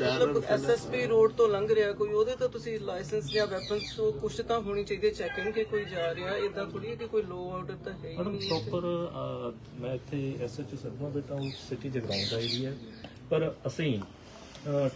ਮਤਲਬ SSP road ਤੋਂ ਲੰਘ ਰਿਹਾ ਕੋਈ ਉਹਦੇ ਤਾਂ ਤੁਸੀਂ ਲਾਇਸੈਂਸ ਜਾਂ ਵੈਪਨਸ ਤੋਂ ਕੁਛ ਤਾਂ ਹੋਣੀ ਚਾਹੀਦੀ ਚੈਕਿੰਗ ਕਿ ਕੋਈ ਜਾ ਰਿਹਾ ਇਦਾਂ ਥੋੜੀ ਕਿ ਕੋਈ ਲੋ ਆਰਡਰ ਤਾਂ ਹੈ ਹੀ ਮੈਡਮ ਨਹੀਂ ਪ੍ਰੋਪਰ ਮੈਂ ਇੱਥੇ ਐਸਐਚ ਸਰਵਾ ਬੇਟਾ ਉਹ ਸਿਟੀ ਜਗਰਾਉਂ ਦਾ ਏਰੀਆ ਪਰ ਅਸੀਂ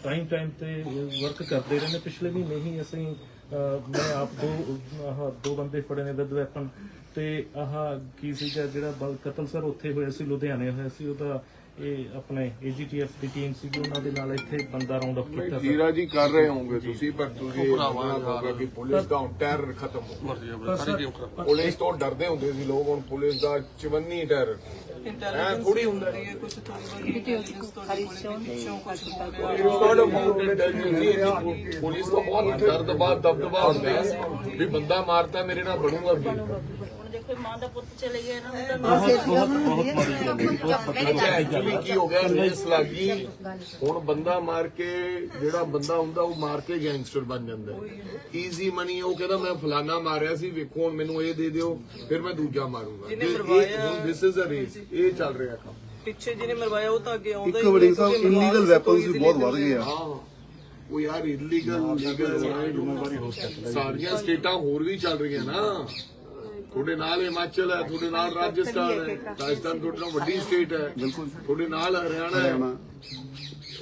ਟਾਈਮ ਟਾਈਮ ਤੇ ਵਰਕ ਕਰਦੇ ਰਹੇ ਨੇ ਪਿਛਲੇ ਮਹੀਨੇ ਹੀ ਅਸੀਂ ਅਹ, ਮੈਂ ਆਪ ਦੋ ਆਹ ਦੋ ਬੰਦੇ ਫੜੇ ਨੇ ਵਿਦ ਵੈਪਨ ਤੇ ਆਹ ਕੀ ਸੀਗਾ ਜਿਹੜਾ ਬਲ ਕਤਲ ਸਰ ਉੱਥੇ ਹੋਇਆ ਸੀ ਲੁਧਿਆਣੇ ਹੋਇਆ ਸੀ ਉਹਦਾ ਇਹ ਆਪਣੇ ਏਜੀਟੀਐਫ ਦੀ ਟੀਮ ਸੀ ਉਹਨਾਂ ਦੇ ਨਾਲ ਇੱਥੇ ਬੰਦਾ ਰਾਉਂਡ ਅਪ ਕੀਤਾ ਸੀ ਜੀਰਾ ਜੀ ਕਰ ਰਹੇ ਹੋਵੋਗੇ ਤੁਸੀਂ ਪਰ ਤੁਸੀਂ ਹੋਗਾ ਕਿ ਪੁਲਿਸ ਦਾ ਹੁਣ ਟੈਰਰ ਖਤਮ ਹੋ ਗਿਆ। ਪੁਲਿਸ ਤੋਂ ਡਰਦੇ ਹੁੰਦੇ ਸੀ ਲੋਕ ਹੁਣ ਪੁਲਿਸ ਦਾ ਚਵੰਨੀ ਟੈਰਰ ਇੰਟੈਲੀਜੈਂਸ ਥੋੜੀ ਹੁੰਦਾ ਹੈ ਕੁਝ ਥੋੜੀ ਹੋ ਪੁਲਿਸ ਤੋਂ ਬਹੁਤ ਦਰਦਬਾ ਦਬਦਬਾ ਹੁੰਦਾ ਹੈ। ਵੀ ਬੰਦਾ ਮਾਰਤਾ ਮੇਰੇ ਨਾਲ ਬਣੂਗਾ ਕੀ ਹੁਣ ਦੇਖੋ ਮਾਂ ਦਾ ਪੁੱਤ ਚਲੇ ਗਿਆ ਨਾ ਉਹਦਾ ਬਹੁਤ ਬਹੁਤ ਮਾੜੀ ਗੱਲ ਹੈ। ਬਹੁਤ ਐਕਚੁਅਲੀ ਕੀ ਹੋ ਗਿਆ ਰੇਸ ਲੱਗੀ ਹੁਣ ਬੰਦਾ ਮਾਰ ਕੇ ਜਿਹੜਾ ਬੰਦਾ ਹੁੰਦਾ ਉਹ ਮਾਰ ਕੇ ਗੈਂਗਸਟਰ ਬਣ ਜਾਂਦਾ ਈਜ਼ੀ ਮਨੀ ਉਹ ਕਹਿੰਦਾ ਮੈਂ ਫਲਾਨਾ ਮਾਰਿਆ ਸੀ ਵੇਖੋ ਹੁਣ ਮੈਨੂੰ ਇਹ ਦੇ ਦਿਓ ਫਿਰ ਮੈਂ ਦੂਜਾ ਮਾਰੂੰਗਾ। ਜਿਹਨੇ ਮਰਵਾਇਆ- ਦਿਸ ਇਜ਼ ਅ ਰੇਸ ਇਹ ਚੱਲ ਰਿਹਾ ਕੰਮ। ਪਿੱਛੇ ਜਿਹਨੇ ਮਰਵਾਇਆ ਉਹ ਤਾਂ ਅੱਗੇ ਆਉਂਦਾ ਇੱਕ ਵੜੀ ਸਾਹਿਬ ਇਲੀਗਲ ਵੈਪਨਸ ਵੀ ਬਹੁਤ ਵੱਧ ਗਏ ਆ। ਹਾਂ। ਉਹ ਯਾਰ ਇਲੀਗਲ ਲੀਗਲ ਸਾਰੀਆਂ ਸਟੇਟਾਂ ਹੋਰ ਵੀ ਚੱਲ ਰਹੀਆਂ ਨਾ। ਤੁਹਾਡੇ ਨਾਲ ਹਿਮਾਚਲ ਹੈ ਤੁਹਾਡੇ ਨਾਲ ਰਾਜਸਥਾਨ ਹੈ ਰਾਜਸਥਾਨ ਤੁਹਾਡੇ ਨਾਲ ਵੱਡੀ ਸਟੇਟ ਹੈ। ਬਿਲਕੁਲ ਤੁਹਾਡੇ ਨਾਲ ਹਰਿਆਣਾ ਹੈ।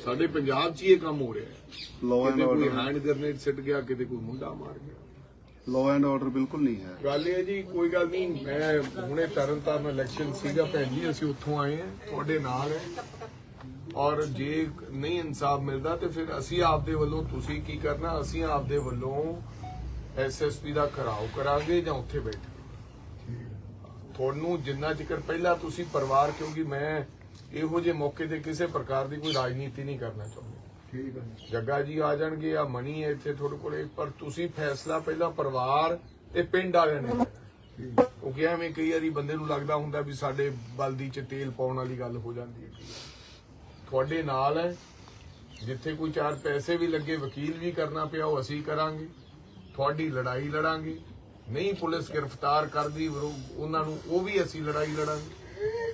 ਸਾਡੇ ਪੰਜਾਬ 'ਚ ਹੀ ਇਹ ਕੰਮ ਹੋ ਰਿਹਾ ਹੈ। Law and order hand grenade ਸਿੱਟ ਗਿਆ ਕਿਤੇ ਕੋਈ ਮੁੰਡਾ ਮਾਰ ਗਿਆ। ਲਾਅ ਐਂਡ ਆਰਡਰ ਬਿਲਕੁਲ ਨਹੀਂ ਹੈ। ਗੱਲ ਇਹ ਜੀ ਕੋਈ ਗੱਲ ਨਹੀਂ ਮੈਂ ਹੁਣੇ ਤਰਨਤਾਰਨ ਇਲੈਕਸ਼ਨ ਸੀਗਾ ਭੈਣ ਜੀ ਅਸੀਂ ਉੱਥੋਂ ਆਏ ਹਾਂ ਤੁਹਾਡੇ ਨਾਲ ਹੈ। ਔਰ ਜੇ ਨਹੀਂ ਇਨਸਾਫ ਮਿਲਦਾ ਤੇ ਫਿਰ ਅਸੀਂ ਆਪਦੇ ਵੱਲੋਂ ਤੁਸੀਂ ਕੀ ਕਰਨਾ ਅਸੀਂ ਆਪਦੇ ਵੱਲੋਂ ਐਸਐਸਪੀ ਦਾ ਘਰਾਓ ਕਰਾਂਗੇ ਜਾਂ ਉੱਥੇ ਬੈਠੇ। ਤੁਹਾਨੂੰ ਜਿੰਨਾ ਚਿਰ ਪਹਿਲਾਂ ਤੁਸੀਂ ਪਰਿਵਾਰ ਕਿਉਂਕਿ ਮੈਂ ਇਹੋ ਜਿਹੇ ਮੌਕੇ ਤੇ ਕਿਸੇ ਪ੍ਰਕਾਰ ਦੀ ਕੋਈ ਰਾਜਨੀਤੀ ਨਹੀਂ ਕਰਨਾ ਚਾਹੁੰਦਾ। ਠੀਕ ਹੈ ਜੱਗਾ ਜੀ ਆ ਜਾਣਗੇ ਆ ਮਣੀ ਹੈ ਇੱਥੇ ਤੁਹਾਡੇ ਕੋਲੇ ਪਰ ਤੁਸੀਂ ਫੈਸਲਾ ਪਹਿਲਾਂ ਪਰਿਵਾਰ ਤੇ ਪਿੰਡ ਵਾਲਿਆਂ ਨੇ। ਕਿਉਂਕਿ ਐਵੇਂ ਕਈ ਵਾਰੀ ਬੰਦੇ ਨੂੰ ਲੱਗਦਾ ਹੁੰਦਾ ਵੀ ਸਾਡੇ ਬਲਦੀ ਚ ਤੇਲ ਪਾਉਣ ਵਾਲੀ ਗੱਲ ਹੋ ਜਾਂਦੀ ਹੈ। ਤੁਹਾਡੇ ਨਾਲ ਹੈ ਜਿੱਥੇ ਕੋਈ ਚਾਰ ਪੈਸੇ ਵੀ ਲੱਗੇ ਵਕੀਲ ਵੀ ਕਰਨਾ ਪਿਆ ਉਹ ਅਸੀਂ ਕਰਾਂਗੇ। ਤੁਹਾਡੀ ਲੜਾਈ ਲੜਾਂਗੇ। ਨਹੀਂ ਪੁਲਿਸ ਗ੍ਰਿਫਤਾਰ ਕਰਦੀ ਉਹਨਾਂ ਨੂੰ ਉਹ ਵੀ ਅਸੀਂ ਲੜਾਈ ਲੜਾਂਗੇ।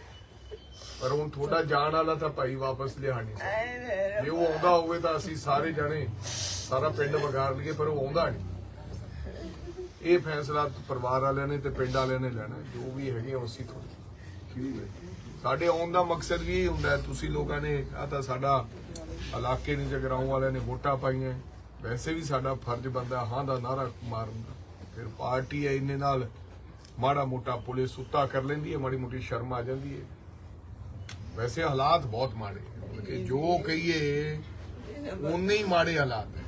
ਪਰ ਹੁਣ ਤੁਹਾਡਾ ਜਾਣ ਵਾਲਾ ਤਾਂ ਭਾਈ ਵਾਪਸ ਲਿਆ ਨਹੀਂ ਸਕਦਾ। ਜੇ ਉਹ ਆਉਂਦਾ ਹੋਵੇ ਤਾਂ ਅਸੀਂ ਸਾਰੇ ਜਣੇ ਸਾਰਾ ਪਿੰਡ ਵਗਾਰ ਲਈਏ ਪਰ ਉਹ ਆਉਂਦਾ ਨਹੀਂ। ਇਹ ਫੈਸਲਾ ਪਰਿਵਾਰ ਵਾਲਿਆਂ ਨੇ ਤੇ ਪਿੰਡ ਵਾਲਿਆਂ ਨੇ ਲੈਣਾ। ਜੋ ਵੀ ਹੈਗੇ ਅਸੀਂ ਤੁਹਾਡੇ ਸਾਡੇ ਆਉਣ ਦਾ ਮਕਸਦ ਵੀ ਇਹ ਹੁੰਦਾ ਤੁਸੀਂ ਲੋਕਾਂ ਨੇ ਆ ਤਾਂ ਸਾਡਾ ਇਲਾਕੇ ਨਹੀਂ ਜਗਰਾਉਂ ਵਾਲਿਆਂ ਨੇ ਵੋਟਾਂ ਪਾਈਆਂ। ਵੈਸੇ ਵੀ ਸਾਡਾ ਫਰਜ਼ ਬੰਦਾ ਹਾਂ ਦਾ ਨਾਰਾ ਮਾਰਨ ਦਾ। ਫਿਰ ਪਾਰਟੀ ਹੈ ਇਹਨੇ ਨਾਲ ਮਾੜਾ ਮੋਟਾ ਪੁਲਿਸ ਸੁੱਤਾ ਕਰ ਲੈਂਦੀ ਹੈ ਮਾੜੀ ਮੋਟੀ ਸ਼ਰਮ ਆ ਜਾਂਦੀ ਹੈ। ਵੈਸੇ ਹਾਲਾਤ ਬਹੁਤ ਮਾੜੇ ਕਿ ਜੋ ਕਹੀਏ ਉਨੇ ਹੀ ਮਾੜੇ ਹਾਲਾਤ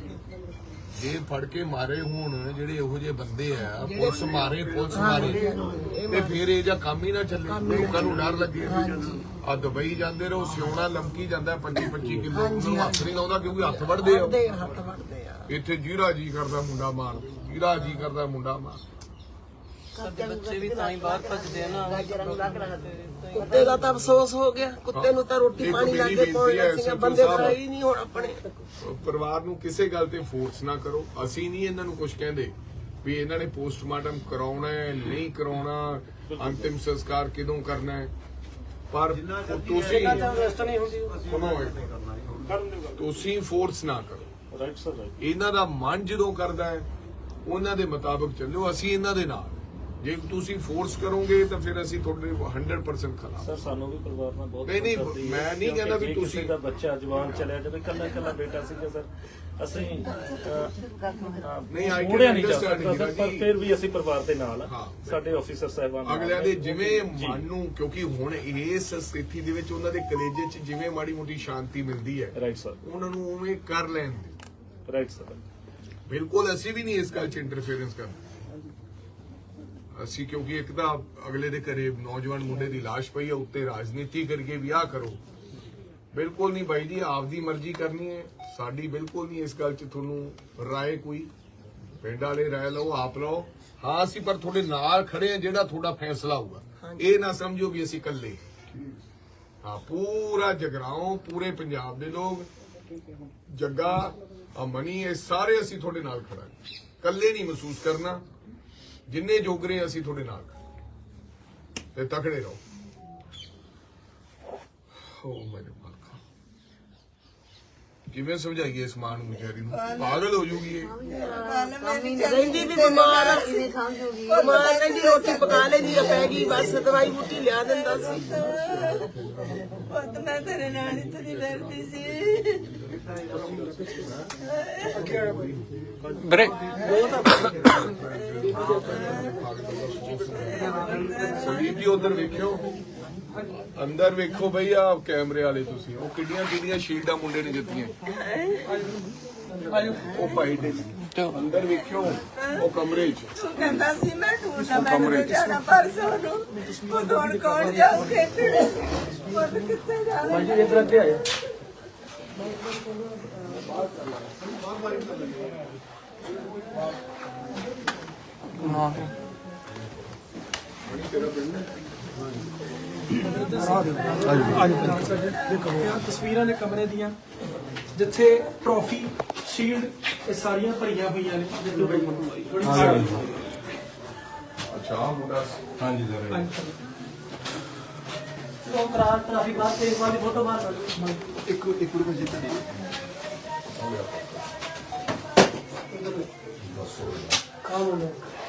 ਜੇ ਫੜ ਕੇ ਮਾਰੇ ਹੋਣ ਜਿਹੜੇ ਇਹੋ ਜਿਹੇ ਬੰਦੇ ਆ ਪੁਲਿਸ ਮਾਰੇ ਪੁਲਿਸ ਮਾਰੇ ਤੇ ਫਿਰ ਇਹ ਜਾਂ ਕੰਮ ਹੀ ਨਾ ਚੱਲੇ ਲੋਕਾਂ ਨੂੰ ਡਰ ਲੱਗੇ। ਆ ਦੁਬਈ ਜਾਂਦੇ ਰਹੋ ਸਿਉਣਾ ਲਮਕੀ ਜਾਂਦਾ 25 25 ਕਿਲੋ ਹੱਥ ਨਹੀਂ ਲਾਉਂਦਾ ਕਿਉਂਕਿ ਹੱਥ ਵੱਢਦੇ ਆ। ਇੱਥੇ ਜੀਰਾ ਜੀ ਕਰਦਾ ਮੁੰਡਾ ਮਾਰ। ਜੀਰਾ ਜੀ ਕਰਦਾ ਮੁੰਡਾ ਮਾਰ ਸਾਡੇ ਬੱਚੇ ਵੀ ਤਾਂ ਹੀ ਬਾਹਰ ਭੱਜਦੇ ਆ ਨਾ। ਕੁੱਤੇ ਦਾ ਤਾਂ ਅਫਸੋਸ ਹੋ ਗਿਆ। ਕੁੱਤੇ ਨੂੰ ਤਾਂ ਰੋਟੀ ਪਾਣੀ ਬੇਨਤੀ ਹੈ ਪਾਉਣਾ SHO ਬੰਦੇ ਹੀ ਨਹੀਂ ਹੁਣ ਆਪਣੇ। ਪਰਿਵਾਰ ਨੂੰ ਕਿਸੇ ਗੱਲ ਤੇ ਫੋਰਸ ਨਾ ਕਰੋ। ਅਸੀਂ ਨਹੀਂ ਇਹਨਾਂ ਨੂੰ ਕੁਝ ਕਹਿੰਦੇ ਵੀ ਇਹਨਾਂ ਨੇ ਪੋਸਟਮਾਰਟਮ ਕਰਾਉਣਾ ਹੈ ਨਹੀਂ ਕਰਾਉਣਾ ਅੰਤਿਮ ਸੰਸਕਾਰ ਕਿਦੋਂ ਕਰਨਾ ਹੈ। ਪਰ ਤੁਸੀਂ ਤੁਸੀਂ ਫੋਰਸ ਨਾ ਕਰੋ। ਰਾਈਟ ਸਰ ਰਾਈਟ ਇਹਨਾਂ ਦਾ ਮਨ ਜਦੋਂ ਕਰਦਾ ਹੈ ਉਹਨਾਂ ਦੇ ਮੁਤਾਬਕ ਚੱਲੋ ਅਸੀਂ ਇਹਨਾਂ ਦੇ ਨਾਲ ਜੇ ਤੁਸੀਂ ਫੋਰਸ ਕਰੋਗੇ ਤਾਂ ਫਿਰ ਅਸੀਂ ਤੁਹਾਡੇ 100% ਖਿਲਾਫ ਸਰ ਸਾਨੂੰ ਵੀ ਪਰਿਵਾਰ ਨਾਲ ਬਹੁਤ ਨਹੀਂ, ਨਹੀਂ, ਮੈਂ ਨਹੀਂ ਕਹਿੰਦਾ ਵੀ ਤੁਸੀਂ- ਦਾ ਬੱਚਾ ਜਵਾਨ ਚਲਿਆ ਜਾਵੇ ਕੱਲਾ ਕੱਲਾ ਬੇਟਾ ਸੀਗਾ ਸਰ ਅਸੀਂ ਨਹੀਂ, can ਮੋੜਿਆ ਨਹੀਂ ਜਾ ਸਕਦਾ ਪਰ। ਫਿਰ ਵੀ ਅਸੀਂ ਪਰਿਵਾਰ ਦੇ ਨਾਲ। ਸਾਡੇ ਆਫੀਸਰ ਸਾਹਿਬਾਨ ਅਗਲਿਆਂ ਦੇ। ਜਿਵੇਂ। ਮਨ ਨੂੰ ਕਿਉਂਕਿ ਹੁਣ ਇਸ ਸਥਿਤੀ ਦੇ ਵਿੱਚ ਉਹਨਾਂ ਦੇ ਕਲੇਜੇ 'ਚ ਜਿਵੇਂ ਮਾੜੀ ਮੋਟੀ ਸ਼ਾਂਤੀ ਮਿਲਦੀ ਹੈ ਰਾਈਟ ਸਰ ਉਹਨਾਂ ਨੂੰ ਉਵੇਂ ਕਰ ਲੈਣ ਦਿਓ ਰਾਈਟ ਸਰ ਬਿਲਕੁਲ ਅਸੀਂ ਵੀ ਨਹੀਂ ਇਸ ਗੱਲ 'ਚ ਇੰਟਰਫੇਰੈਂਸ ਕਰਦੇ। ਅਸੀਂ ਕਿਉਂਕਿ ਇੱਕ ਤਾਂ ਅਗਲੇ ਦੇ ਘਰੇ ਨੌਜਵਾਨ ਮੁੰਡੇ ਦੀ ਲਾਸ਼ ਪਈ ਹੈ ਉੱਤੇ ਰਾਜਨੀਤੀ ਕਰਕੇ ਵਿਆਹ ਕਰੋ। ਬਿਲਕੁਲ ਨਹੀਂ ਬਾਈ ਜੀ ਆਪਦੀ ਮਰਜ਼ੀ ਕਰਨੀ ਹੈ। ਸਾਡੀ ਬਿਲਕੁਲ ਨਹੀਂ ਇਸ ਗੱਲ 'ਚ ਤੁਹਾਨੂੰ ਰਾਏ ਕੋਈ। ਪਿੰਡ ਵਾਲੇ ਰਾਏ ਲਓ ਆਪ ਲਓ। ਹਾਂ ਅਸੀਂ ਪਰ ਤੁਹਾਡੇ ਨਾਲ ਖੜੇ ਆ ਜਿਹੜਾ ਤੁਹਾਡਾ ਫੈਸਲਾ ਹੋਊਗਾ। ਇਹ ਨਾ ਸਮਝੋ ਵੀ ਅਸੀਂ ਇਕੱਲੇ ਹਾਂ ਪੂਰਾ ਜਗਰਾਉਂ ਪੂਰੇ ਪੰਜਾਬ ਦੇ ਲੋਕ। ਜੱਗਾ ਅਮਨੀ ਇਹ ਸਾਰੇ ਅਸੀਂ ਤੁਹਾਡੇ ਨਾਲ ਖੜਾਂਗੇ ਇਕੱਲੇ ਨਹੀਂ ਮਹਿਸੂਸ ਕਰਨਾ। ਜਿੰਨੇ ਜੋਗਰੇ ਅਸੀਂ ਤੁਹਾਡੇ ਨਾਲ ਖੜੇ। ਤੇ ਤਕੜੇ ਰਹੋ। ਹੋ ਮੇਰੇ ਮਾਲਕਾ ਕਿਵੇਂ ਸਮਝਾਈਏ ਇਸ ਮਾਂ ਨੂੰ ਵਿਚਾਰੀ ਨੂੰ? ਪਾਗਲ। ਹੋ ਜੂਗੀ ਇਹ। ਰਹਿੰਦੀ ਵੀ ਬਿਮਾਰ ਆ। ਬਿਮਾਰ ਰਹਿੰਦੀ ਰੋਟੀ ਪਕਾ ਲੈਂਦੀ ਆ ਪੈ ਗਈ ਬਸ ਦਵਾਈ ਬੂਟੀ ਲਿਆ ਦਿੰਦਾ ਸੀ। ਪੁੱਤ ਮੈਂ ਤੇਰੇ ਨਾਲ ਹੀ ਤੁਰੀ ਫਿਰਦੀ ਸੀ। ਸੰਦੀਪ ਜੀ ਉਧਰ ਵੇਖਿਓ। ਅੰਦਰ ਵੇਖੋ ਬਈ ਆ ਕੈਮਰੇ ਵਾਲੇ ਤੁਸੀਂ। ਉਹ ਕਿੱਡੀਆਂ ਕਿੱਡੀਆਂ ਸ਼ੀਲਡਾਂ ਮੁੰਡੇ ਨੇ ਦਿੱਤੀਆਂ। ਉਹ ਭਾਈ ਦੇ। ਅੰਦਰ ਵੇਖਿਓ ਉਹ ਕਮਰੇ 'ਚ। ਤੂੰ ਕਹਿੰਦਾ ਸੀ ਮੈਂ ਮੈਂ ਜਾਣਾ ਪਰਸੋਂ ਨੂੰ ਪੁੱਤ ਹੁਣ ਕੌਣ ਖੇਤੜੇ ਪੁੱਤ ਕਿੱਥੇ ਜਾਣਾ? ਦੇਖੋ ਇਹ ਤਸਵੀਰਾਂ ਨੇ ਕਮਰੇ ਦੀਆਂ ਜਿੱਥੇ ਟਰੋਫੀ ਸ਼ੀਲਡ ਇਹ ਸਾਰੀਆਂ ਭਰੀਆਂ ਹੋਈਆਂ ਨੇ। ਬਈ ਬੜੀ ਅੱਛਾ ਮੁੰਡਾ ਹਾਂਜੀ ਸਰ ਉਹ ਕਰਾਰ ਟਰਾਫੀ ਬਾਅਦ ਤੇ ਬਾਅਦ ਦੀ ਫੋਟੋ ਬਾਹਰ ਇੱਕ ਇੱਕ ਰੁਪਏ ਜਿੱਤੇ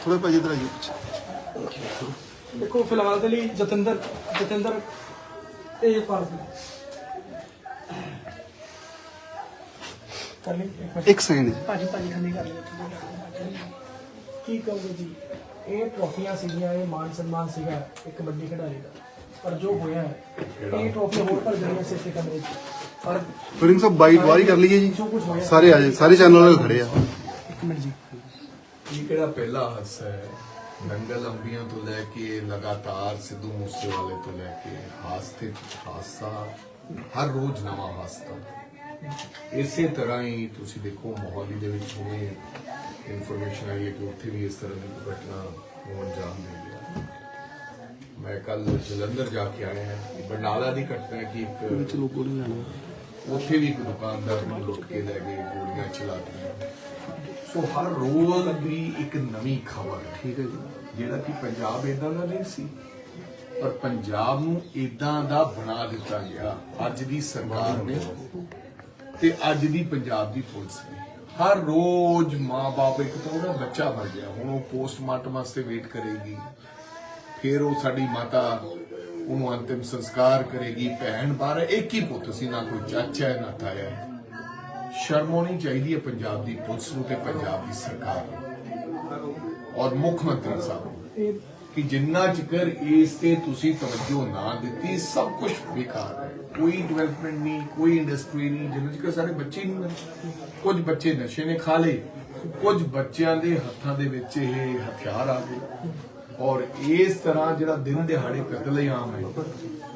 ਥੋੜੇ ਭਾਜੀ ਇਧਰ ਆਈਓ ਪਿੱਛੇ। ਦੇਖੋ ਫਿਲਹਾਲ ਦੇ ਲਈ ਜਤਿੰਦਰ ਜਤਿੰਦਰ ਇਹ ਲਈ ਇੱਕ ਸੈਕਿੰਡ ਭਾਜੀ ਭਾਜੀ ਕਰ ਕੀ ਕਹੋਗੇ ਜੀ? ਇਹ ਟਰੋਫੀਆਂ ਸੀਗੀਆਂ ਇਹ ਮਾਨ ਸਨਮਾਨ ਸੀਗਾ ਇੱਕ ਕਬੱਡੀ ਖਿਡਾਰੀ ਦਾ। ਪਰ ਜੋ ਹੋਇਆ ਹੈ ਇਹ ਟਰੋਫੀਆਂ ਹੋਰ ਭਰ ਗਈਆਂ ਸੀ ਇੱਥੇ ਕਮਰੇ 'ਚ। ਪਰ ਫਿਰਿੰਗ ਸਾਹਿਬ ਬਾਈਟ ਵਾਰੀ ਕਰ ਲਈਏ ਜੀ। ਜੋ ਕੁਝ ਹੋਇਆ ਸਾਰੇ ਆ ਜਾਏ ਸਾਰੇ ਚੈਨਲ ਵਾਲੇ ਖੜੇ ਆ। ਇੱਕ ਮਿੰਟ ਜੀ। ਇਹ ਕਿਹੜਾ ਪਹਿਲਾ ਹਾਦਸਾ ਹੈ? ਨੰਗਲ ਅੰਬੀਆਂ ਤੋਂ ਲੈ ਕੇ ਲਗਾਤਾਰ ਸਿੱਧੂ ਮੂਸੇਵਾਲੇ ਤੋਂ ਲੈ ਕੇ ਹਾਦਸੇ ਹਾਦਸਾ ਹਰ ਰੋਜ਼ ਨਵਾਂ ਹਾਦਸਾ। ਇਸੇ ਤਰ੍ਹਾਂ ਹੀ ਤੁਸੀਂ ਦੇਖੋ ਮੋਹਾਲੀ ਦੇ ਵਿੱਚ ਹੁਣੇ ਇਨਫੋਰਮੇਸ਼ਨ ਆਈ ਹੈ ਕਿ ਉੱਥੇ ਵੀ ਇਸ ਤਰ੍ਹਾਂ ਦੀ ਘਟਨਾ ਹੋਣ ਜਾ ਰਹੀ ਹੈ। ਮੈਂ ਕੱਲ ਜਲੰਧਰ ਜਾ ਕੇ ਆਇਆ ਹਾਂ ਬਰਨਾਲਾ ਦੀ ਘਟਨਾ ਕਿ ਇੱਕ ਉੱਥੇ ਵੀ ਇੱਕ ਦੁਕਾਨਦਾਰ ਨੂੰ ਲੁੱਟ ਕੇ ਲੈ ਗਏ ਗੋਲੀਆਂ ਚਲਾ ਦਿੱਤੀਆਂ। ਸੋ ਹਰ ਰੋਜ਼ ਦੀ ਇੱਕ ਨਵੀਂ ਖਬਰ ਠੀਕ ਹੈ ਜੀ। ਜਿਹੜਾ ਕਿ ਪੰਜਾਬ ਇਦਾਂ ਦਾ ਨਹੀਂ ਸੀ ਪਰ ਪੰਜਾਬ ਨੂੰ ਇਦਾਂ ਦਾ ਬਣਾ ਦਿੱਤਾ ਗਿਆ। ਅੱਜ ਦੀ ਸਰਕਾਰ ਨੇ ਤੇ ਅੱਜ ਦੀ ਪੰਜਾਬ ਦੀ ਪੁਲਿਸ ਨੇ। ਹਰ ਰੋਜ਼ ਮਾਂ-ਬਾਪ ਇੱਕ ਤਾਂ ਉਹਦਾ ਬੱਚਾ ਮਰ ਗਿਆ ਹੁਣ ਉਹ ਪੋਸਟਮਾਰਟਮ ਵਾਸਤੇ ਵੇਟ ਕਰੇਗੀ। ਫਿਰ ਉਹ ਸਾਡੀ ਮਾਤਾ ਉਹਨੂੰ ਅੰਤਿਮ ਸੰਸਕਾਰ ਕਰੇਗੀ। ਭੈਣ ਬਾਹਰ ਇੱਕ ਹੀ ਪੁੱਤ ਸੀ, ਨਾ ਕੋਈ ਚਾਚਾ ਹੈ, ਨਾ ਤਾਇਆ ਹੈ। ਸ਼ਰਮ ਹੋਣੀ ਚਾਹੀਦੀ ਹੈ ਪੰਜਾਬ ਦੀ ਪੁਲਿਸ ਨੂੰ ਤੇ ਪੰਜਾਬ ਦੀ ਸਰਕਾਰ ਨੂੰ। ਔਰ ਮੁੱਖ ਮੰਤਰੀ ਸਾਹਿਬ ਕਿ ਜਿੰਨਾ ਚਿਕਰ ਇਸ ਤੇ ਤੁਸੀਂ ਤਵੱਜੋ ਨਾ ਦਿੱਤੀ, ਸਭ ਕੁਝ ਬੇਕਾਰ ਹੈ। ਕੋਈ ਡਿਵੈਲਪਮੈਂਟ ਨਹੀਂ, ਕੋਈ ਇੰਡਸਟਰੀ ਨਹੀਂ, ਜਿੰਨਾ ਚਿਕਰ ਸਾਡੇ ਬੱਚੇ ਨਹੀਂ ਮਰੇ ਕੁਝ ਬੱਚੇ ਨਸ਼ੇ ਨੇ ਖਾ ਲਏ, ਕੁਝ ਬੱਚਿਆਂ ਦੇ ਹੱਥਾਂ ਦੇ ਵਿੱਚ ਇਹ ਹਥਿਆਰ ਆ ਗਏ। ਔਰ ਇਸ ਤਰ੍ਹਾਂ ਜਿਹੜਾ ਦਿਨ ਦਿਹਾੜੇ ਕਤਲੇਆਮ ਹੈ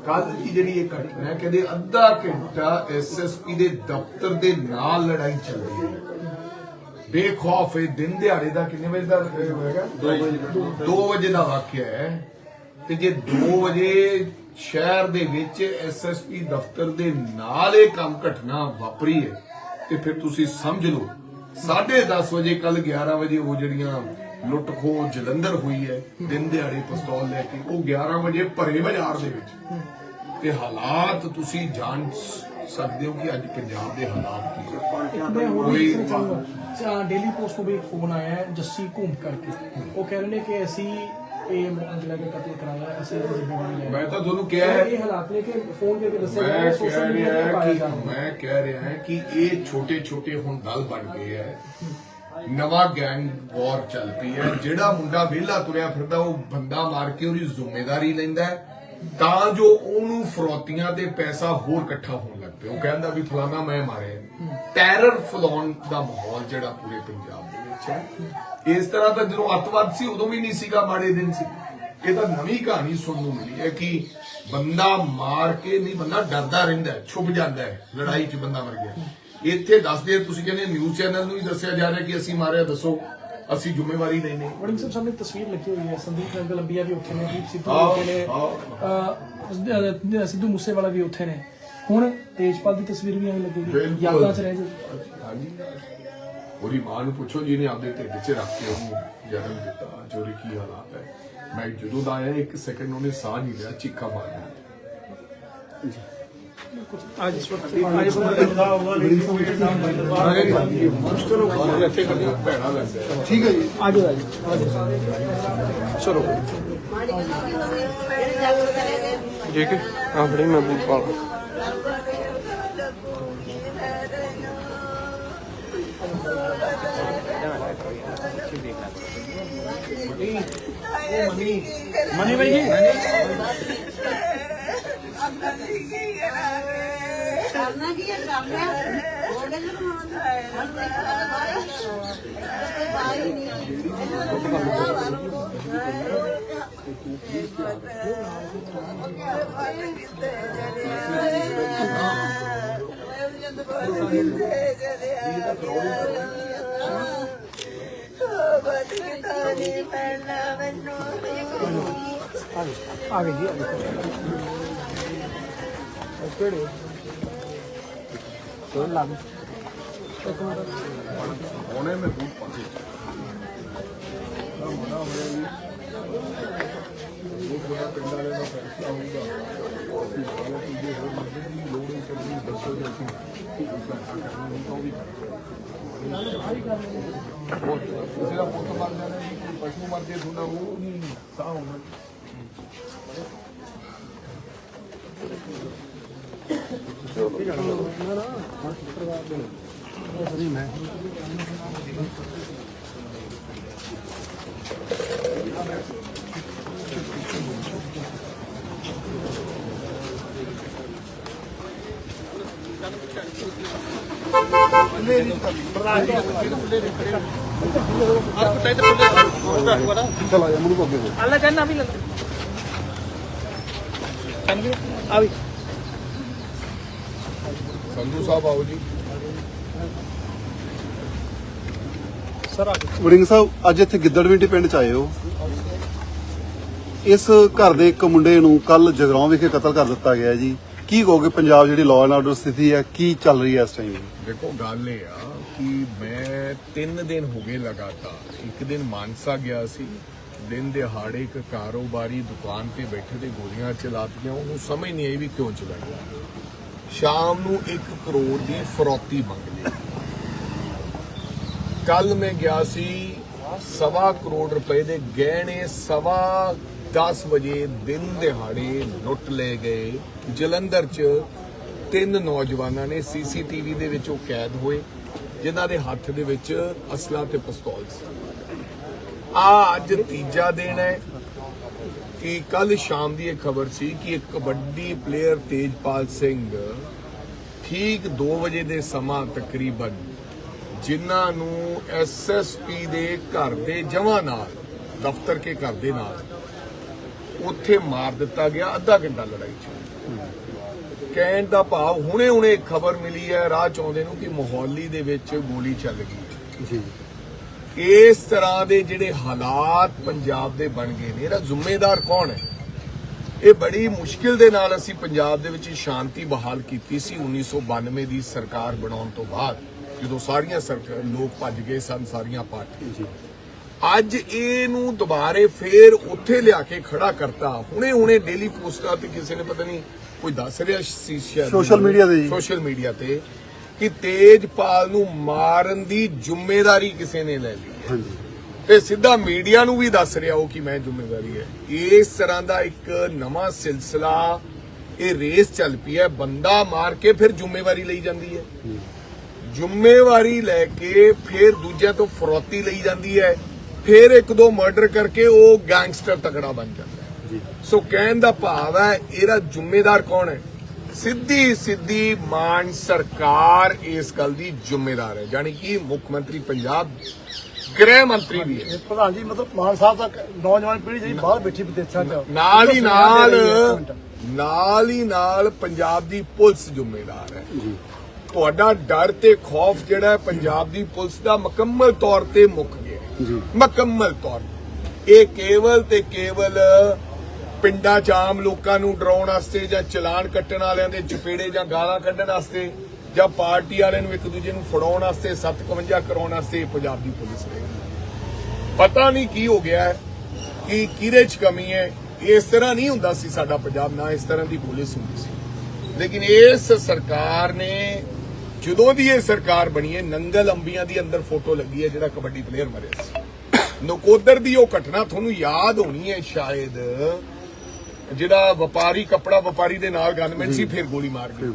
ਕੱਲ ਦੀ ਜਿਹੜੀ ਇਹ ਘਟਨਾ ਹੈ ਕਹਿੰਦੇ ਅੱਧਾ ਘੰਟਾ ਐਸਐਸਪੀ ਦੇ ਦਫ਼ਤਰ ਦੇ ਨਾਲ ਲੜਾਈ ਚੱਲਦੀ ਹੈ। ਬੇਖੌਫ ਇਹ ਦਿਨ ਦਿਹਾੜੇ ਦਾ ਕਿੰਨੇ ਵਜੇ ਦਾ ਹੋਏਗਾ 2 ਵਜੇ ਦਾ। ਵਾਕਿਆ ਹੈ। ਤੇ ਜੇ 2 ਵਜੇ ਸ਼ਹਿਰ ਦੇ ਵਿੱਚ ਐਸਐਸਪੀ ਦਫ਼ਤਰ ਦੇ ਨਾਲ ਇਹ ਕੰਮ ਘਟਨਾ ਵਾਪਰੀ ਹੈ ਤੇ ਫਿਰ ਤੁਸੀਂ ਸਮਝ ਲਓ 10:30 ਵਜੇ ਕੱਲ 11 ਵਜੇ ਉਹ ਜਿਹੜੀਆਂ ਲੁੱਟ ਖੋਹ ਜਲੰਧਰ ਹੋਈ ਹੈ ਦਿਨ ਦਿਹਾੜੇ ਪਿਸਤੌਲ ਲੈ ਕੇ ਉਹ 11 ਵਜੇ ਭਰੇ ਬਾਜ਼ਾਰ ਦੇ ਵਿੱਚ। ਤੇ ਹਾਲਾਤ ਤੁਸੀਂ ਜਾਣ ਸਕਦੇ ਹੋ ਕਿ ਅੱਜ ਪੰਜਾਬ ਦੇ ਹਾਲਾਤ ਕੀ ਹੈ ਕੋਈ- ਡੇਲੀ ਪੋਸਟ ਨੂੰ ਵੀ ਫੋਨ ਆਇਆ ਹੈ ਜੱਸੀ ਘੂਮ ਕਰਕੇ। ਉਹ ਕਹਿ ਰਹੇ ਨੇ ਕਿ ਅਸੀਂ ਇਹ ਮਤਲਬ ਕਿ ਕਤਲ ਕਰਾਇਆ ਅਸੀਂ ਜ਼ਿੰਮੇਵਾਰੀ ਲੈ ਮੈਂ ਤਾਂ ਤੁਹਾਨੂੰ ਕਿਹਾ ਹੈ ਇਹ ਹਾਲਾਤ ਨੇ ਕਿ ਫੋਨ ਕਰਕੇ ਦੱਸਿਆ ਕਹਿ ਸੋਸ਼ਲ ਮੀਡੀਆ ਤੇ ਪਾਇਆ ਜਾ ਮੈਂ ਕਹਿ ਰਿਹਾ ਹਾਂ ਕਿ ਇਹ ਛੋਟੇ ਛੋਟੇ ਹੁਣ ਦਲ ਬਣ ਗਏ ਹੈ। ਨਵਾਂ ਗੈਂਗ ਵਾਰ ਚੱਲ ਪਈ ਹੈ। ਜਿਹੜਾ ਮੁੰਡਾ ਵਿਹਲਾ ਤੁਰਿਆ ਫਿਰਦਾ, ਉਹ ਬੰਦਾ ਮਾਰ ਕੇ ਉਹਦੀ ਜ਼ਿੰਮੇਵਾਰੀ ਲੈਂਦਾ ਤਾਂ ਜੋ ਉਹਨੂੰ ਫਰੋਤੀਆਂ ਤੇ ਪੈਸਾ ਹੋਰ ਇਕੱਠਾ ਹੋਣ ਲੱਗ ਪਿਆ ਉਹ ਕਹਿੰਦਾ ਵੀ ਫਲਾਣਾ ਮੈਂ ਮਾਰਿਆ। ਟੈਰਰ ਫਲਾਉਣ ਦਾ ਮਾਹੌਲ ਜਿਹੜਾ ਪੂਰੇ ਪੰਜਾਬ ਦੇ ਵਿੱਚ ਹੈ। ਇਸ ਤਰ੍ਹਾਂ ਤਾਂ ਜਦੋਂ ਅੱਤਵਾਦ ਸੀ, ਉਦੋਂ ਵੀ ਨਹੀਂ ਸੀਗਾ ਮਾੜੇ ਦਿਨ ਸੀ। ਇਹ ਤਾਂ ਨਵੀਂ ਕਹਾਣੀ ਸੁਣਨ ਨੂੰ ਮਿਲੀ ਹੈ ਕਿ ਬੰਦਾ ਮਾਰ ਕੇ ਨਹੀਂ, ਬੰਦਾ ਡਰਦਾ ਰਹਿੰਦਾ ਛੁਪ ਜਾਂਦਾ ਹੈ, ਲੜਾਈ 'ਚ ਬੰਦਾ ਮਰ ਗਿਆ। ਇੱਥੇ ਦੱਸਦੇ ਆ, ਤੁਸੀਂ ਕਹਿੰਦੇ ਨਿਊਜ਼ ਚੈਨਲ ਨੂੰ ਹੀ ਦੱਸਿਆ ਜਾ ਰਿਹਾ ਕਿ ਅਸੀਂ ਮਾਰਿਆ ਦੱਸੋ ਅਸੀਂ ਜ਼ਿੰਮੇਵਾਰੀ ਲੈਨੇ ਵੜਿੰਗ ਸਾਹਿਬ ਸਾਹਮਣੇ ਤਸਵੀਰ ਲੱਗੀ ਹੋਈ ਹੈ ਸੰਦੀਪ ਨੰਗਲ ਅੰਬੀਆ ਵੀ ਉੱਥੇ ਨੇ ਦੀਪ ਸਿੱਧੂ ਉੱਥੇ ਨੇ ਸਿੱਧੂ ਮੂਸੇਵਾਲਾ ਵੀ ਉੱਥੇ ਨੇ। ਹੁਣ ਤੇਜਪਾਲ ਦੀ ਤਸਵੀਰ ਵੀ ਐਂ ਲੱਗੇਗੀ। ਯਾਦਾਂ 'ਚ ਰਹਿ ਜਾਊ ਹਾਂਜੀ। ਉਹਦੀ ਮਾਂ ਨੂੰ ਪੁੱਛੋ ਜਿਹਨੇ ਆਪਦੇ ਢਿੱਡ 'ਚ ਰੱਖ ਕੇ ਉਹਨੂੰ ਜਨਮ ਦਿੱਤਾ ਜੋਰੇ ਕੀ ਹਾਲਾਤ ਹੈ। ਮੈਂ ਜਦੋਂ ਦਾ ਆਇਆ ਇੱਕ ਸੈਕਿੰਡ ਉਹਨੇ ਸਾਹ ਨਹੀਂ ਲਿਆ ਚੀਖਾ ਮਾਰਦਾ ਠੀਕ ਹੈ ਜੀ ਠੀਕ ਹੈ ਆ ਫੜੀ ਮੈਂ ਬੂਟ ਪਾ ਲਾਂ ਮਨੀ ਭਾਈ ਜੀ। ਕਰਨਾ ਕੀ ਹੈ? ਕਰਨਾ ਉਹਨੇ ਨੂੰ ਆ ਗਈ ਆ ਗਈ। ਕਿਹੜੇ ਤੋਂ ਲੱਗ ਹੁਣੇ ਮੈਂ ਬੂਟ ਪਾ ਕੇ ਜਿਹੜਾ ਪੁੱਤ ਮਰ ਜਾਣਾ ਜੀ ਕੋਈ ਪਸ਼ੂ ਮਰ ਜੇ ਤੁਹਾਡਾ ਉਹ ਨਹੀਂ ਸਾਹ ਹੋਣਾ। ਚਲ ਆ ਜਾ ਮੈਨੂੰ ਅੱਗੇ ਹੋ ਅੱਲਾ ਚੰਨਾ ਵੀ ਲੱਗ ਆ ਵੀ। ਸੰਧੂ ਸਾਹਿਬ ਆਓ ਜੀ। ਸਰ ਵੜਿੰਗ ਸਾਹਿਬ ਅੱਜ ਇੱਥੇ ਗਿੱਦੜਵਿੰਡੀ ਪਿੰਡ ਚ ਆਏ ਹੋ। ਇਸ ਘਰ ਦੇ ਇੱਕ ਮੁੰਡੇ ਨੂੰ ਕੱਲ ਜਗਰਾਉਂ ਵਿਖੇ ਕਤਲ ਕਰ ਦਿੱਤਾ ਗਿਆ ਜੀ। ਕੀ ਕਹੋਗੇ ਪੰਜਾਬ ਜਿਹੜੀ ਲਾਅ ਐਂਡ ਆਰਡਰ ਸਥਿਤੀ ਹੈ ਕੀ ਚੱਲ ਰਹੀ ਹੈ ਇਸ ਟਾਈਮ ਦੇਖੋ ਗੱਲ ਇਹ ਆ ਕਿ ਮੈਂ 3 ਦਿਨ ਹੋ ਗਏ ਲਗਾਤਾਰ। ਇੱਕ ਦਿਨ ਮਾਨਸਾ ਗਿਆ ਸੀ ਦਿਨ ਦਿਹਾੜੇ ਇੱਕ ਕਾਰੋਬਾਰੀ ਦੁਕਾਨ ਤੇ ਬੈਠੇ ਤੇ ਗੋਲੀਆਂ ਚਲਾਤੀਆਂ। ਉਹਨੂੰ ਸਮਝ ਨਹੀਂ ਆਈ ਵੀ ਕਿਉਂ ਚਲਾਈਆਂ ਸ਼ਾਮ ਨੂੰ 1 ਕਰੋੜ ਦੀ ਫਰੋਤੀ ਮੰਗ ਲਈ। ਕੱਲ ਮੈਂ ਗਿਆ ਸੀ ਸਵਾ ਕਰੋੜ ਰੁਪਏ ਦੇ ਗਹਿਣੇ ਸਵਾ 10 ਵਜੇ ਦਿਨ ਦਿਹਾੜੇ ਲੁੱਟ ਲਏ ਗਏ। ਜਲੰਧਰ 'ਚ ਤਿੰਨ ਨੌਜਵਾਨਾਂ ਨੇ ਸੀਸੀਟੀਵੀ ਦੇ ਵਿੱਚ ਉਹ ਕੈਦ ਹੋਏ, ਜਿਨ੍ਹਾਂ ਦੇ ਹੱਥ ਦੇ ਵਿੱਚ ਅਸਲਾ ਤੇ ਪਿਸਤੌਲ ਸੀ। ਆ ਅੱਜ ਤੀਜਾ ਦਿਨ ਹੈ। ਕਿ ਕੱਲ ਸ਼ਾਮ ਦੀ ਇਹ ਖਬਰ ਸੀ ਕਿ ਇੱਕ ਕਬੱਡੀ ਪਲੇਅਰ ਤੇਜਪਾਲ ਸਿੰਘ ਠੀਕ 2 ਵਜੇ ਦੇ ਸਮਾਂ ਤਕਰੀਬਨ, ਜਿਨ੍ਹਾਂ ਨੂੰ ਐਸਐਸਪੀ ਦੇ ਘਰ ਦੇ ਜਮਾਂ ਨਾਲ, ਦਫ਼ਤਰ ਕੇ ਘਰ ਦੇ ਨਾਲ, ਉੱਥੇ ਮਾਰ ਦਿੱਤਾ ਗਿਆ, ਅੱਧਾ ਘੰਟਾ ਲੜਾਈ ਚ। ਕਹਿਣ ਦਾ ਭਾਵ ਹੁਣੇ ਹੁਣੇ ਖਬਰ ਮਿਲੀ ਹੈ, ਰਾਹ ਚ ਆਉਂਦੇ ਨੂੰ ਕਿ ਮੋਹਾਲੀ ਦੇ ਵਿੱਚ ਗੋਲੀ ਚੱਲ ਗਈ। ਜੀ। ਇਸ ਤਰ੍ਹਾਂ ਦੇ ਜਿਹੜੇ ਹਾਲਾਤ ਪੰਜਾਬ ਦੇ ਬਣ ਗਏ ਨੇ ਇਹਦਾ ਜ਼ਿੰਮੇਦਾਰ ਕੌਣ ਹੈ? ਇਹ ਬੜੀ ਮੁਸ਼ਕਿਲ ਦੇ ਨਾਲ ਅਸੀਂ ਪੰਜਾਬ ਦੇ ਵਿੱਚ ਸ਼ਾਂਤੀ ਬਹਾਲ ਕੀਤੀ ਸੀ 1992 ਦੀ ਸਰਕਾਰ ਬਣਾਉਣ ਤੋਂ ਬਾਅਦ ਜਦੋਂ ਸਾਰੀਆਂ ਸਰਕਾਰ ਲੋਕ ਭੱਜ ਗਏ ਸਨ ਸਾਰੀਆਂ ਪਾਰਟੀਆਂ। ਜੀ। ਅੱਜ ਇਹਨੂੰ ਦੁਬਾਰੇ ਫੇਰ ਉੱਥੇ ਲਿਆ ਕੇ ਖੜਾ ਕਰਤਾ। ਹੁਣੇ ਹੁਣੇ ਡੇਲੀ ਪੋਸਟਾਂ ਤੇ ਕਿਸੇ ਨੇ ਪਤਾ ਨਹੀਂ ਕੋਈ ਦੱਸ ਰਿਹਾ ਸੀ Social media ਤੇ। ਸੋਸ਼ਲ ਮੀਡੀਆ ਤੇ। ਕਿ ਤੇਜਪਾਲ ਨੂੰ ਮਾਰਨ ਦੀ ਜ਼ਿੰਮੇਵਾਰੀ ਕਿਸੇ ਨੇ ਲੈ ਲਈ। ਹਾਂਜੀ। ਤੇ ਸਿੱਧਾ ਮੀਡੀਆ ਨੂੰ ਵੀ ਦੱਸ ਰਿਹਾ ਉਹ ਕਿ ਮੈਂ ਜ਼ਿੰਮੇਵਾਰੀ ਹੈ। ਇਸ ਤਰ੍ਹਾਂ ਦਾ ਇੱਕ ਨਵਾਂ ਸਿਲਸਿਲਾ ਇਹ ਰੇਸ ਚੱਲ ਪਈ ਹੈ। ਬੰਦਾ ਮਾਰ ਕੇ ਫਿਰ ਜ਼ਿੰਮੇਵਾਰੀ ਲਈ ਜਾਂਦੀ ਹੈ। ਜ਼ਿੰਮੇਵਾਰੀ ਲੈ ਕੇ ਫਿਰ ਦੂਜਿਆਂ ਤੋਂ ਫਰੌਤੀ ਲਈ ਜਾਂਦੀ ਹੈ। ਫਿਰ ਇੱਕ ਦੋ ਮਰਡਰ ਕਰਕੇ ਉਹ ਗੈਂਗਸਟਰ ਤਕੜਾ ਬਣ ਜਾਂਦਾ ਹੈ। ਜੀ। ਸੋ ਕਹਿਣ ਦਾ ਭਾਵ ਹੈ ਇਹਦਾ ਜ਼ਿੰਮੇਦਾਰ ਕੌਣ ਹੈ? ਸਿੱਧੀ ਸਿੱਧੀ ਮਾਨ ਸਰਕਾਰ ਇਸ ਗੱਲ ਦੀ ਜ਼ਿੰਮੇਦਾਰ ਹੈ ਯਾਨੀ ਕਿ ਮੁੱਖ ਮੰਤਰੀ ਪੰਜਾਬ ਗ੍ਰਹਿ ਮੰਤਰੀ ਵੀ ਹੈ ਪ੍ਰਧਾਨ ਜੀ ਮਤਲਬ ਮਾਨ ਸਾਹਿਬ ਤੱਕ ਨੌਜਵਾਨ ਪੀੜ੍ਹੀ ਜਿਹੜੀ ਬਾਹਰ ਬੈਠੀ ਵਿਦੇਸ਼ਾਂ 'ਚ ਨਾਲ ਹੀ ਨਾਲ। ਨਾਲ ਹੀ ਨਾਲ ਪੰਜਾਬ ਦੀ ਪੁਲਿਸ ਜ਼ਿੰਮੇਦਾਰ ਹੈ ਜੀ ਤੁਹਾਡਾ ਡਰ ਤੇ ਖੌਫ ਜਿਹੜਾ ਪੰਜਾਬ ਦੀ ਪੁਲਿਸ ਦਾ ਮੁਕੰਮਲ ਤੌਰ ਤੇ ਮੁੱਕ ਗਿਆ। ਜੀ ਮੁਕੰਮਲ ਤੌਰ ਤੇ। ਇਹ ਕੇਵਲ ਤੇ ਕੇਵਲ ਪਿੰਡਾਂ 'ਚ ਆਮ ਲੋਕਾਂ ਨੂੰ ਡਰਾਉਣ ਵਾਸਤੇ ਜਾਂ ਚਲਾਨ ਕੱਟਣ ਵਾਲਿਆਂ ਦੇ ਚਪੇੜੇ ਜਾਂ ਗਾਲਾਂ ਕੱਢਣ ਵਾਸਤੇ ਜਾਂ ਪਾਰਟੀ ਵਾਲਿਆਂ ਨੂੰ ਇੱਕ ਦੂਜੇ ਨੂੰ ਫੜਾਉਣ ਵਾਸਤੇ 751 ਕਰਾਉਣ ਵਾਸਤੇ ਪੰਜਾਬ ਦੀ ਪੁਲਿਸ ਰਹੇਗੀ ਪਤਾ ਨਹੀਂ ਕੀ ਹੋ ਗਿਆ ਹੈ, ਕਿ ਕਿਹਦੇ 'ਚ ਕਮੀ ਹੈ, ਇਸ ਤਰ੍ਹਾਂ ਨਹੀਂ ਹੁੰਦਾ ਸੀ ਸਾਡਾ ਪੰਜਾਬ, ਨਾ ਇਸ ਤਰ੍ਹਾਂ ਦੀ ਪੁਲਿਸ ਹੁੰਦੀ ਸੀ। ਲੇਕਿਨ ਇਸ ਸਰਕਾਰ ਨੇ, ਜਦੋਂ ਦੀ ਇਹ ਸਰਕਾਰ ਬਣੀ ਹੈ, ਨੰਗਲ ਅੰਬੀਆਂ ਦੀ ਅੰਦਰ ਫੋਟੋ ਲੱਗੀ ਹੈ, ਜਿਹੜਾ ਕਬੱਡੀ ਪਲੇਅਰ ਮਰਿਆ ਸੀ। ਨਕੋਦਰ ਦੀ ਉਹ ਘਟਨਾ ਤੁਹਾਨੂੰ ਯਾਦ ਹੋਣੀ ਹੈ ਸ਼ਾਇਦ ਜਿਹੜਾ ਵਪਾਰੀ ਕੱਪੜਾ ਵਪਾਰੀ ਦੇ ਨਾਲ ਗਨਮੈਨ ਸੀ ਫਿਰ ਗੋਲੀ ਮਾਰ ਗਈ।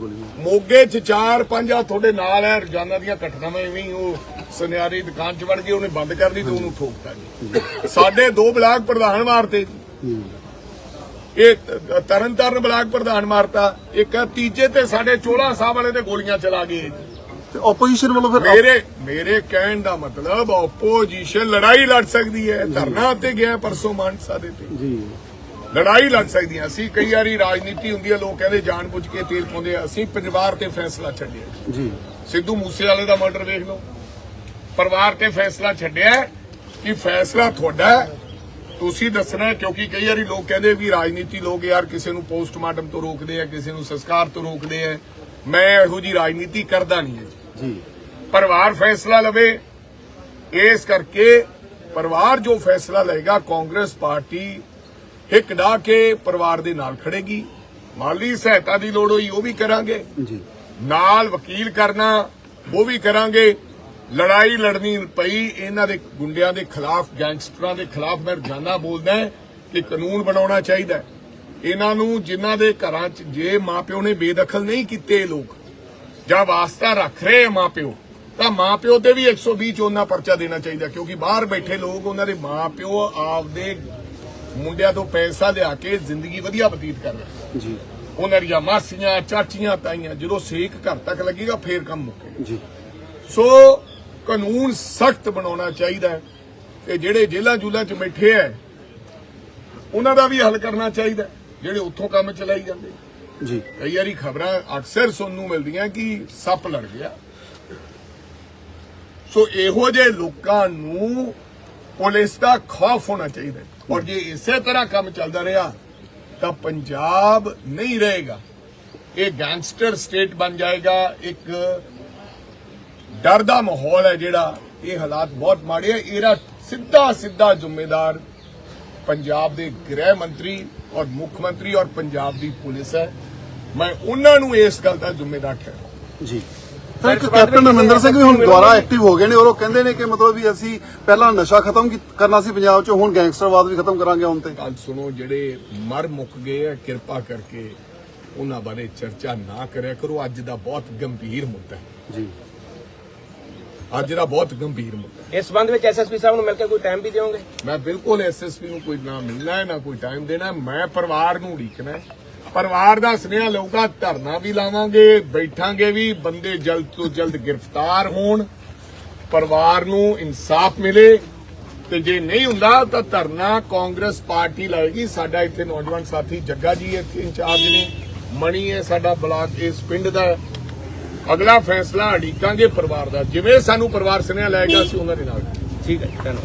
ਮੋਗੇ ਚ ਚਾਰ ਪੰਜ ਆ ਤੁਹਾਡੇ ਨਾਲ ਹੈ ਰੋਜ਼ਾਨਾ ਦੀਆਂ ਘਟਨਾਵਾਂ ਐਵੇਂ ਹੀ ਉਹ ਸੁਨਿਆਰੀ ਦੁਕਾਨ ਚ ਵੜ ਕੇ ਉਹਨੇ ਬੰਦ ਕਰ ਲਈ ਤੇ ਉਹਨੂੰ ਠੋਕਤਾ ਜੀ। ਸਾਡੇ ਦੋ ਬਲਾਕ ਪ੍ਰਧਾਨ ਮਾਰਤੇ ਜੀ। ਇਹ ਤਰਨਤਾਰਨ ਬਲਾਕ ਪ੍ਰਧਾਨ ਮਾਰਤਾ ਇੱਕ ਤੀਜੇ ਤੇ ਸਾਡੇ ਚੋਲਾ ਸਾਹਿਬ ਵਾਲੇ ਤੇ ਗੋਲੀਆਂ ਚਲਾ ਗਏ ਤੇ ਆਪੋਜੀਸ਼ਨ ਵੱਲੋਂ ਫਿਰ ਮੇਰੇ ਮੇਰੇ ਕਹਿਣ ਦਾ ਮਤਲਬ ਆਪੋਜੀਸ਼ਨ ਲੜਾਈ ਲੜ ਸਕਦੀ ਹੈ ਧਰਨਾ ਤੇ ਗਿਆ ਪਰਸੋਂ ਮਾਨਸਾ ਦੇ ਤੇ। ਜੀ। ਲੜਾਈ ਲੜ ਸਕਦੀਆਂ। ਅਸੀਂ ਕਈ ਵਾਰੀ ਰਾਜਨੀਤੀ ਹੁੰਦੀ ਹੈ ਲੋਕ ਕਹਿੰਦੇ ਜਾਣਬੁੱਝ ਕੇ ਤੇਲ ਪਾਉਂਦੇ ਆ। ਅਸੀਂ ਪਰਿਵਾਰ ਤੇ ਫੈਸਲਾ ਛੱਡਿਆ। ਜੀ। ਸਿੱਧੂ ਮੂਸੇਵਾਲੇ ਦਾ ਮਰਡਰ ਵੇਖ ਲਓ। ਪਰਿਵਾਰ ਤੇ ਫੈਸਲਾ ਛੱਡਿਆ ਹੈ ਕਿ ਫੈਸਲਾ ਤੁਹਾਡਾ ਹੈ। ਤੁਸੀਂ ਦੱਸਣਾ ਹੈ, ਕਿਉਂਕਿ ਕਈ ਵਾਰੀ ਲੋਕ ਕਹਿੰਦੇ ਵੀ ਰਾਜਨੀਤੀ ਲੋਕ ਯਾਰ ਕਿਸੇ ਨੂੰ ਪੋਸਟਮਾਰਟਮ ਤੋਂ ਰੋਕਦੇ ਆ ਕਿਸੇ ਨੂੰ ਸੰਸਕਾਰ ਤੋਂ ਰੋਕਦੇ ਆ। ਮੈਂ ਇਹੋ ਜੀ ਰਾਜਨੀਤੀ ਕਰਦਾ ਨਹੀਂ ਹਾਂ। ਜੀ। ਪਰਿਵਾਰ ਫੈਸਲਾ ਲਵੇ। ਇਸ ਕਰਕੇ ਪਰਿਵਾਰ ਜੋ ਫੈਸਲਾ ਲਏਗਾ ਕਾਂਗਰਸ ਪਾਰਟੀ ਹਿੱਕ ਡਾ ਕੇ ਪਰਿਵਾਰ ਦੇ ਨਾਲ ਖੜੇਗੀ। ਮਾਲੀ ਸਹਾਇਤਾ ਦੀ ਲੋੜ ਹੋਈ ਉਹ ਵੀ ਕਰਾਂਗੇ। ਜੀ। ਨਾਲ ਵਕੀਲ ਕਰਨਾ ਉਹ ਵੀ ਕਰਾਂਗੇ। ਲੜਾਈ ਲੜਨੀ ਪਈ ਇਹਨਾਂ ਦੇ ਗੁੰਡਿਆਂ ਦੇ ਖਿਲਾਫ ਗੈਂਗਸਟਰਾਂ ਦੇ ਖਿਲਾਫ ਮੈਂ ਰੋਜ਼ਾਨਾ ਬੋਲਦਾ ਕਿ ਕਾਨੂੰਨ ਬਣਾਉਣਾ ਚਾਹੀਦਾ। ਇਹਨਾਂ ਨੂੰ ਜਿਨ੍ਹਾਂ ਦੇ ਘਰਾਂ 'ਚ ਜੇ ਮਾਪਿਓ ਨੇ ਬੇਦਖਲ ਨਹੀਂ ਕੀਤੇ ਇਹ ਲੋਕ ਜਾਂ ਵਾਸਤਾ ਰੱਖ ਰਹੇ ਮਾਪਿਓ ਤਾਂ ਮਾਪਿਓ ਤੇ ਵੀ 120 ਚੋਨਾ ਪਰਚਾ ਦੇਣਾ ਚਾਹੀਦਾ ਕਿਉਂਕਿ ਬਾਹਰ ਬੈਠੇ ਲੋਕ ਉਹਨਾਂ ਦੇ ਮਾਪਿਓ ਆਪਦੇ ਮੁੰਡਿਆਂ ਤੋਂ ਪੈਸਾ ਲਿਆ ਕੇ ਜ਼ਿੰਦਗੀ ਵਧੀਆ ਬਤੀਤ ਕਰ ਰਹੇ। ਜੀ। ਉਹਨਾਂ ਦੀਆਂ ਮਾਸੀਆਂ ਚਾਚੀਆਂ ਤਾਈਆਂ ਜਦੋਂ ਸੇਕ ਘਰ ਤੱਕ ਲੱਗੇਗਾ ਫੇਰ ਕੰਮ ਮੁੱਕੇ। ਜੀ। ਸੋ ਕਾਨੂੰਨ ਸਖਤ ਬਣਾਉਣਾ ਚਾਹੀਦਾ ਹੈ ਤੇ ਜਿਹੜੇ ਜੇਲ੍ਹਾਂ ਜੂਲਾਂ 'ਚ ਬੈਠੇ ਐ ਉਹਨਾਂ ਦਾ ਵੀ ਹੱਲ ਕਰਨਾ ਚਾਹੀਦਾ ਜਿਹੜੇ ਉੱਥੋਂ ਕੰਮ ਚਲਾਈ ਜਾਂਦੇ ਜੀ। ਕਈ ਵਾਰੀ ਖਬਰਾਂ ਅਕਸਰ ਸੁਣਨ ਨੂੰ ਮਿਲਦੀਆਂ ਕਿ ਸੱਪ ਲੜ ਗਿਆ। ਸੋ ਇਹੋ ਜਿਹੇ ਲੋਕਾਂ ਨੂੰ ਪੁਲਿਸ ਦਾ ਖੌਫ ਹੋਣਾ ਚਾਹੀਦਾ। ਔਰ ਜੇ ਇਸੇ ਤਰ੍ਹਾਂ ਕੰਮ ਚੱਲਦਾ ਰਿਹਾ, ਤਾਂ ਪੰਜਾਬ ਨਹੀਂ ਰਹੇਗਾ। ਇਹ ਗੈਂਗਸਟਰ ਸਟੇਟ ਬਣ ਜਾਏਗਾ, ਇੱਕ ਡਰ ਦਾ ਮਾਹੌਲ ਹੈ ਜਿਹੜਾ ਇਹ ਹਾਲਾਤ ਬਹੁਤ ਮਾੜੇ ਹੈ ਇਹਦਾ ਸਿੱਧਾ ਸਿੱਧਾ ਜ਼ਿੰਮੇਦਾਰ ਪੰਜਾਬ ਦੇ ਗ੍ਰਹਿ ਮੰਤਰੀ ਔਰ ਮੁੱਖ ਮੰਤਰੀ ਔਰ ਪੰਜਾਬ ਦੀ ਪੁਲਿਸ ਹੈ। ਮੈਂ ਉਹਨਾਂ ਨੂੰ ਇਸ ਗੱਲ ਦਾ ਜ਼ਿੰਮੇਦਾਰ ਠਹਿਰਾ ਜੀ। ਤਾਂ ਇੱਕ ਕੈਪਟਨ ਅਮਰਿੰਦਰ ਸਿੰਘ ਵੀ ਹੁਣ ਦੁਬਾਰਾ ਐਕਟਿਵ ਹੋ ਗਏ ਨੇ ਔਰ ਉਹ ਕਹਿੰਦੇ ਨੇ ਕਿ ਮਤਲਬ ਵੀ ਅਸੀਂ ਪਹਿਲਾਂ ਨਸ਼ਾ ਖਤਮ ਕੀ- ਕਰਨਾ ਸੀ ਪੰਜਾਬ 'ਚ ਹੁਣ ਗੈਂਗਸਟਰਵਾਦ ਵੀ ਖਤਮ ਕਰਾਂਗੇ ਹੁਣ ਤੇ ਗੱਲ ਸੁਣੋ ਜਿਹੜੇ ਮਰ ਮੁੱਕ ਗਏ ਆ ਕਿਰਪਾ ਕਰਕੇ ਉਹਨਾਂ ਬਾਰੇ ਚਰਚਾ ਨਾ ਕਰਿਆ ਕਰੋ ਅੱਜ ਦਾ ਬਹੁਤ ਗੰਭੀਰ ਮੁੱਦਾ ਹੈ ਜੀ ਅੱਜ ਦਾ ਬਹੁਤ ਗੰਭੀਰ ਮੁੱਦਾ ਹੈ। ਇਸ ਸੰਬੰਧ ਵਿੱਚ ਐਸਐਸਪੀ ਸਾਹਿਬ ਨੂੰ ਮਿਲ ਕੇ ਕੋਈ ਟਾਈਮ ਵੀ ਦਿਓਗੇ ਮੈਂ ਬਿਲਕੁਲ ਐਸਐਸਪੀ ਨੂੰ ਕੋਈ ਨਾ ਮਿਲਣਾ ਹੈ ਨਾ ਕੋਈ ਟਾਈਮ ਦੇਣਾ ਹੈ। ਮੈਂ ਪਰਿਵਾਰ ਨੂੰ ਉਡੀਕਣਾ ਹੈ। ਪਰਿਵਾਰ ਦਾ ਸੁਨੇਹਾ ਲਊਗਾ ਧਰਨਾ ਵੀ ਲਾਵਾਂਗੇ, ਬੈਠਾਂਗੇ ਵੀ, ਬੰਦੇ ਜਲਦ ਤੋਂ ਜਲਦ ਗ੍ਰਿਫਤਾਰ ਹੋਣ, ਪਰਿਵਾਰ ਨੂੰ ਇਨਸਾਫ ਮਿਲੇ, ਤੇ ਜੇ ਨਹੀਂ ਹੁੰਦਾ ਤਾਂ ਧਰਨਾ ਕਾਂਗਰਸ ਪਾਰਟੀ ਲਾਏਗੀ। ਸਾਡਾ ਇੱਥੇ ਨੌਜਵਾਨ ਸਾਥੀ ਜੱਗਾ ਜੀ ਇੱਥੇ ਇੰਚਾਰਜ ਨੇ। ਮਣੀ ਹੈ ਸਾਡਾ ਬਲਾਕ, ਇਸ ਪਿੰਡ ਦਾ। ਅਗਲਾ ਫੈਸਲਾ ਅੜੀਕਾਂਗੇ ਪਰਿਵਾਰ ਦਾ। ਜਿਵੇਂ ਸਾਨੂੰ ਪਰਿਵਾਰ ਸੁਨੇਹਾ ਲਾਏਗਾ, ਅਸੀਂ ਉਹਨਾਂ ਦੇ ਨਾਲ। ਠੀਕ ਹੈ ਧੰਨਵਾਦ।